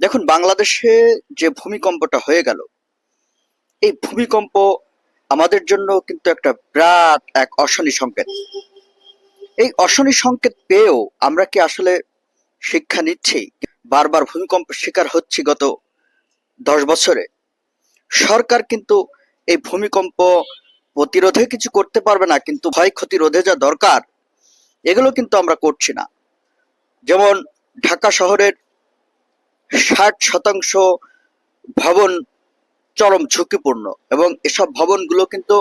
দেখুন, বাংলাদেশে যে ভূমিকম্পটা হয়ে গেল, এই ভূমিকম্প আমাদের জন্য কিন্তু একটা বিরাট এক অশনি সংকেত। এই অশনি সংকেত পেয়েও আমরা কি আসলে শিক্ষা নিচ্ছি? বারবার ভূমিকম্পের শিকার হচ্ছি গত দশ বছরে। সরকার কিন্তু এই ভূমিকম্প প্রতিরোধে কিছু করতে পারবে না, কিন্তু ক্ষয়ক্ষতি রোধে যা দরকার, এগুলো কিন্তু আমরা করছি না। যেমন ঢাকা শহরের ষাট শতাংশ ভবন চরম ঝুঁকিপূর্ণ এবং এসব ভবনগুলো কিন্তু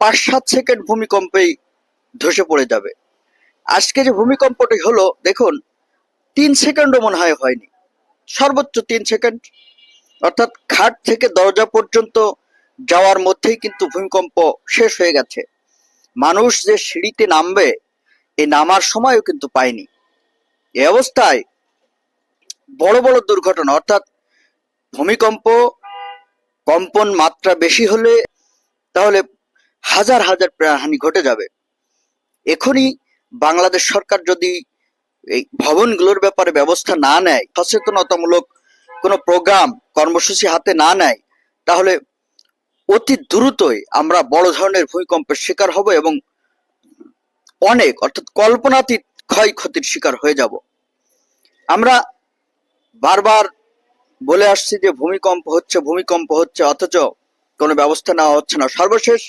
পাঁচ সাত সেকেন্ড ভূমিকম্পেই ধসে পড়ে যাবে। আজকে যে ভূমিকম্পটি হলো, দেখুন, তিন সেকেন্ডও মনে হয় হয়নি। সর্বোচ্চ তিন সেকেন্ড। অর্থাৎ খাট থেকে দরজা পর্যন্ত যাওয়ার মধ্যেই কিন্তু ভূমিকম্প শেষ হয়ে গেছে। মানুষ যে সিঁড়িতে নামবে এই নামার সময়ও কিন্তু পায়নি। এ অবস্থায় বড় বড় দুর্ঘটনা, অর্থাৎ ভূমিকম্প, কম্পন মাত্রা বেশি হলে তাহলে হাজার হাজার প্রাণহানি ঘটে যাবে। এখনই বাংলাদেশ সরকার যদি এই ভবনগুলোর ব্যাপারে ব্যবস্থা না নেয়, সচেতনতামূলক কোনো প্রোগ্রাম, কর্মসূচি হাতে না নেয়, তাহলে অতি দ্রুতই আমরা বড় ধরনের ভূমিকম্পের শিকার হব এবং অনেক, অর্থাৎ কল্পনাতীত ক্ষয়ক্ষতির শিকার হয়ে যাব। আমরা বারবার বলে আসছি যে ভূমিকম্প হচ্ছে ভূমিকম্প হচ্ছে, অথচ কোনো ব্যবস্থা নেওয়া হচ্ছে না। সর্বশেষ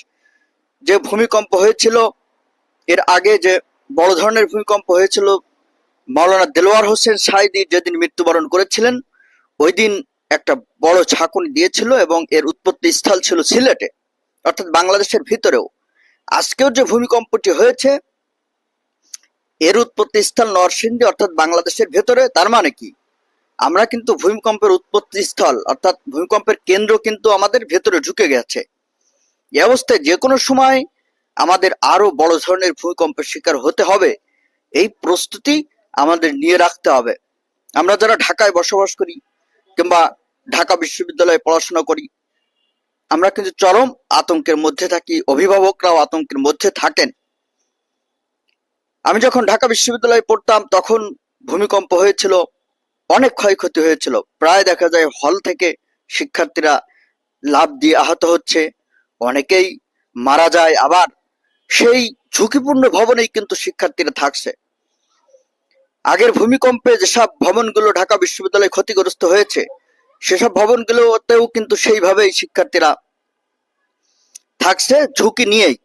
যে ভূমিকম্প হয়েছিল, এর আগে যে বড় ধরনের ভূমিকম্প হয়েছিল, মাওলানা দেলোয়ার হোসেন সাইদি যেদিন মৃত্যুবরণ করেছিলেন, ওই দিন একটা বড় ঝাঁকুনি দিয়েছিল এবং এর উৎপত্তি স্থল ছিল সিলেটে, অর্থাৎ বাংলাদেশের ভিতরেও। আজকেও যে ভূমিকম্পটি হয়েছে, এর উৎপত্তি স্থল নরসিংদী, অর্থাৎ বাংলাদেশের ভেতরে, তার মানে কি? আমরা কিন্তু ভূমিকম্পের উৎপত্তি স্থল, অর্থাৎ ভূমিকম্পের কেন্দ্র কিন্তু আমাদের ভেতরে ঢুকে গেছে। এ অবস্থায় যে কোনো সময় আমাদের আরও বড় ধরনের ভূমিকম্পের শিকার হতে হবে, এই প্রস্তুতি আমাদের নিয়ে রাখতে হবে। আমরা যারা ঢাকায় বসবাস করি কিংবা ঢাকা বিশ্ববিদ্যালয়ে পড়াশোনা করি, আমরা কিন্তু চরম আতঙ্কের মধ্যে থাকি, অভিভাবকরাও আতঙ্কের মধ্যে থাকেন। আমি যখন ঢাকা বিশ্ববিদ্যালয়ে পড়তাম, তখন ভূমিকম্প হয়েছিল অনেক ক্ষয়ক্ষতি হয়েছিল। প্রায় দেখা যায় হল থেকে শিক্ষার্থীরা লাভ দিয়ে আহত হচ্ছে। অনেকেই মারা যায়। আবার সেই ঝুঁকিপূর্ণ ভবনেই কিন্তু শিক্ষার্থীরা থাকছে। আগের ভূমিকম্পে যেসব ভবনগুলো ঢাকা বিশ্ববিদ্যালয়ে ক্ষতিগ্রস্ত হয়েছে, সেসব ভবনগুলোতেও কিন্তু সেইভাবেই শিক্ষার্থীরা থাকছে। ঝুঁকি নিয়েই।